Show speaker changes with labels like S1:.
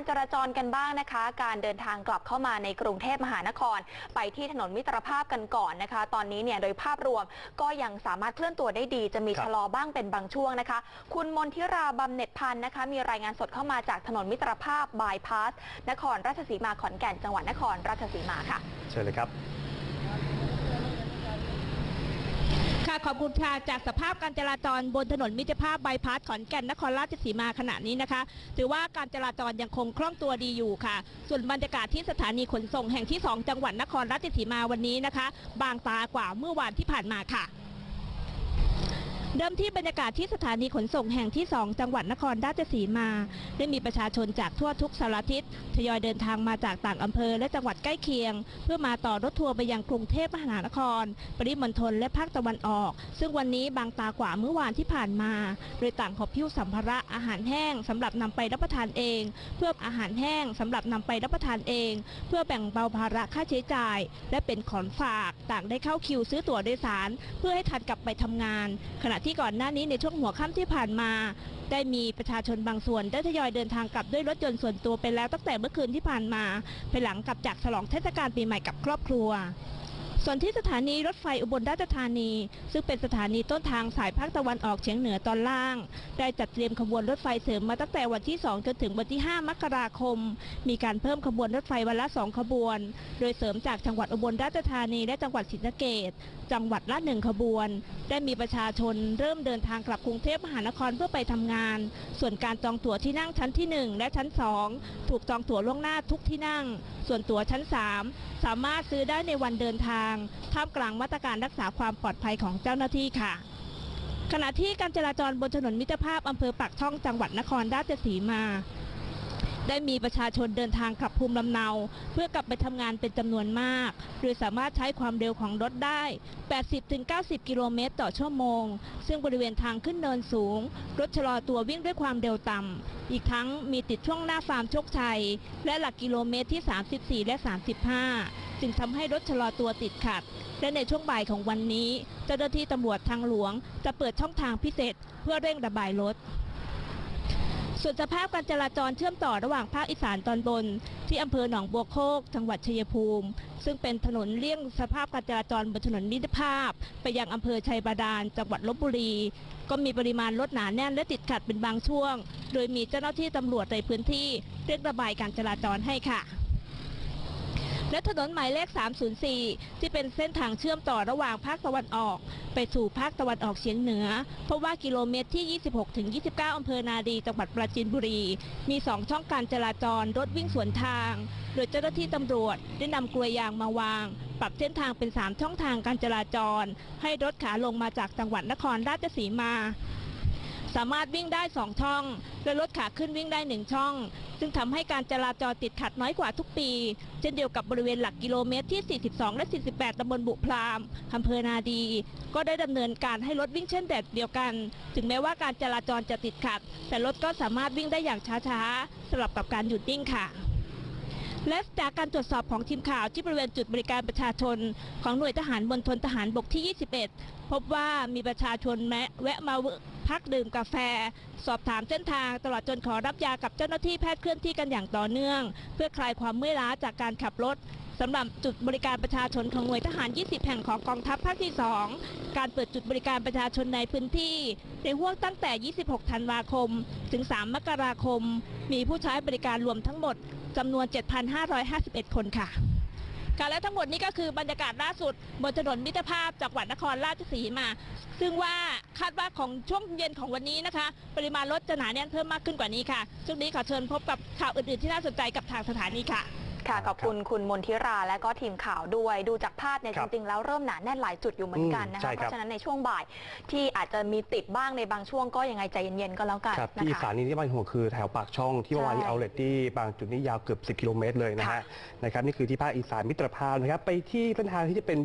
S1: การจราจรกันบ้างนะคะ การเดินทางกลับเข้ามาในกรุงเทพมหานคร ไปที่ถนนมิตรภาพกันก่อนนะคะ ตอนนี้เนี่ยโดยภาพรวมก็ยังสามารถเคลื่อนตัวได้ดี จะมี
S2: ครับ
S1: ชะลอบ้างเป็นบางช่วงนะคะ คุณมนทิราบำเหน็จพันธ์นะคะ มีรายงานสดเข้ามาจากถนนมิตรภาพบายพาสนครราชสีมาขอนแก่นจังหวัดนครราชสีมาค่ะ
S2: เชิญเลยครับ
S3: ค่ะขอบคุณค่ะจากสภาพการจราจรบนถนนมิตรภาพบายพาสขอนแก่นนครราชสีมาขณะนี้นะคะ ถือว่าการจราจรยังคงคล่องตัวดีอยู่ค่ะ ส่วนบรรยากาศที่สถานีขนส่งแห่งที่ 2 จังหวัดนครราชสีมาวันนี้นะคะ บางตากว่าเมื่อวานที่ผ่านมาค่ะ เดิมที่บรรยากาศที่สถานีขนส่งแห่งที่ 2 จังหวัดนครราชสีมา ได้มีประชาชนจากทั่วทุกสารทิศทยอยเดินทางมาจากต่างอำเภอและจังหวัดใกล้เคียง เพื่อมาต่อรถทัวร์ไปยังกรุงเทพมหานคร ปริมณฑลและภาคตะวันออก ซึ่งวันนี้บางตากว่าเมื่อวานที่ผ่านมา โดยต่างขอบพิ้วสัมภาระอาหารแห้งสำหรับนำไปรับประทานเอง เพื่ออาหารแห้งสำหรับนำไปรับประทานเอง เพื่อแบ่งเบาภาระค่าใช้จ่าย และเป็นของฝากต่างได้เข้าคิวซื้อตั๋วโดยสาร เพื่อให้ทันกลับไปทำงาน ขณะที่ก่อนหน้านี้ในช่วงหัวค่ำที่ผ่านมา ได้มีประชาชนบางส่วนได้ทยอยเดินทางกลับด้วยรถยนต์ส่วนตัวไปแล้วตั้งแต่เมื่อคืนที่ผ่านมาไปหลังกลับจากฉลองเทศกาลปีใหม่กับครอบครัว ส่วนที่สถานีรถไฟอุบลราชธานี ซึ่งเป็นสถานีต้นทางสายภาคตะวันออกเฉียงเหนือตอนล่าง ได้จัดเตรียมขบวนรถไฟเสริมมาตั้งแต่วันที่ 2 จนถึงวันที่ 5 มกราคม มีการเพิ่มขบวนรถไฟวันละ 2 ขบวน โดยเสริมจากจังหวัดอุบลราชธานีและจังหวัดศรีสะเกษจังหวัดละหนึ่งขบวน ได้มีประชาชนเริ่มเดินทางกลับกรุงเทพมหานครเพื่อไปทำงาน ส่วนการจองตั๋วที่นั่งชั้นที่ 1 และชั้น 2 ถูกจองตั๋วล่วงหน้าทุกที่นั่ง ส่วนตั๋วชั้น 3 สามารถซื้อได้ในวันเดินทางท่ามกลางมาตรการรักษาความปลอดภัยของเจ้าหน้าที่ค่ะ ขณะที่การจราจรบนถนนมิตรภาพอำเภอปากช่องจังหวัดนครราชสีมา ได้มีประชาชนเดินทางกลับภูมิลำเนา เพื่อกลับไปทำงานเป็นจำนวนมาก โดยสามารถใช้ความเร็วของรถได้ 80-90 กิโลเมตรต่อชั่วโมง ซึ่งบริเวณทางขึ้นเนินสูง รถชะลอตัววิ่งด้วยความเร็วต่ำอีกทั้งมีติดช่วงหน้าฟาร์มโชคชัย และหลักกิโลเมตรที่ 34 และ 35 จึงทำให้รถชะลอตัวติดขัด และในช่วงบ่ายของวันนี้ เจ้าหน้าที่ตำรวจทางหลวง จะเปิดช่องทางพิเศษ เพื่อเร่งระบายรถส่วนสภาพการจราจรเชื่อมต่อระหว่างภาคอีสานตอนบน ที่อำเภอหนองบัวโคก จังหวัดชัยภูมิ ซึ่งเป็นถนนเลี่ยงสภาพการจราจรบนถนนมิตรภาพ ไปยังอำเภอชัยบาดาล จังหวัดลบบุรี ก็มีปริมาณรถหนาแน่นและติดขัดเป็นบางช่วง โดยมีเจ้าหน้าที่ตำรวจในพื้นที่เร่งระบายการจราจรให้ค่ะ และถนนหมายเลข 304 ที่เป็นเส้นทางเชื่อมต่อระหว่างภาคตะวันออก ไปสู่ภาคตะวันออกเฉียงเหนือ เพราะว่ากิโลเมตรที่ 26ถึง29 อำเภอนาดี จังหวัดปราจีนบุรี มี 2 ช่องการจราจรรถวิ่งสวนทาง โดยเจ้าหน้าที่ตำรวจได้นำกลวยยางมาวาง ปรับเส้นทางเป็น 3 ช่องทางการจราจร ให้รถขาลงมาจากจังหวัดนครราชสีมาสามารถวิ่งได้ 2 ช่อง และรถขาขึ้นวิ่งได้ 1 ช่อง ซึ่งทำให้การจราจรติดขัดน้อยกว่าทุกปี เช่นเดียวกับบริเวณหลักกิโลเมตรที่ 42 และ 48 ตำบลบุพรามอำเภอนาดี ก็ได้ดำเนินการให้รถวิ่งเช่นแบบเดียวกัน ถึงแม้ว่าการจราจรจะติดขัด แต่รถก็สามารถวิ่งได้อย่างช้าๆสลับกับการหยุดนิ่งค่ะ และจากการตรวจสอบของทีมข่าวที่บริเวณจุดบริการประชาชน ของหน่วยทหารบนทนทหารบกที่ 21 พบว่ามีประชาชนแมะแวะมาพักดื่มกาแฟ สอบถามเส้นทาง ตลอดจนขอรับยากับเจ้าหน้าที่แพทย์เคลื่อนที่กันอย่างต่อเนื่อง เพื่อคลายความเมื่อยล้าจากการขับรถ สำหรับจุดบริการประชาชนของหน่วยทหาร 20 แห่งของกองทัพภาคที่ 2 การเปิดจุดบริการประชาชนในพื้นที่ ในห่วงตั้งแต่ 26 ธันวาคม ถึง 3 มกราคม มีผู้ใช้บริการรวมทั้งหมดจำนวน 7,551 คนค่ะค่ะและทั้งหมดนี้ก็คือบรรยากาศล่าสุดบนถนนมิตรภาพจังหวัดนครราชสีมา ซึ่งว่าคาดว่าของช่วงเย็นของวันนี้นะคะ ปริมาณรถจะหนาแน่นเพิ่มมากขึ้นกว่านี้ค่ะช่วงนี้ขอเชิญพบกับข่าวอื่นๆที่น่าสนใจกับทางสถานีค่ะ
S1: ค่ะขอบคุณคุณมนทิราและก็ทีมข่าวด้วย ดูจากภาพเนี่ย
S2: ค
S1: จ
S2: รับ
S1: ริง ๆ แล้วเริ่มหนาแน่นหลายจุดอยู่เหมือนกันนะ
S2: อืมใช่
S1: คะ
S2: ครับ
S1: เพราะฉะนั้นในช่วงบ่ายที่อาจจะมีติดบ้างในบางช่วงก็ยังไงใจเย็นๆก็แล้วกัน
S2: ครับ
S1: นะ
S2: ที่อี
S1: คะ
S2: สานนี้ที่บ้านห่วงคือแถวปากช่องที่เมื่อวานนี้
S1: ใช่
S2: เอาเลทที่บางจุดนี้ยาวเกือบ 10 กิโลเมตรเลยนะ
S1: ค่ะ
S2: ฮะนะครับนี่คือที่ภาคอีสานมิตรภาพนะครับไปที่เส้นทางที่จะเป็น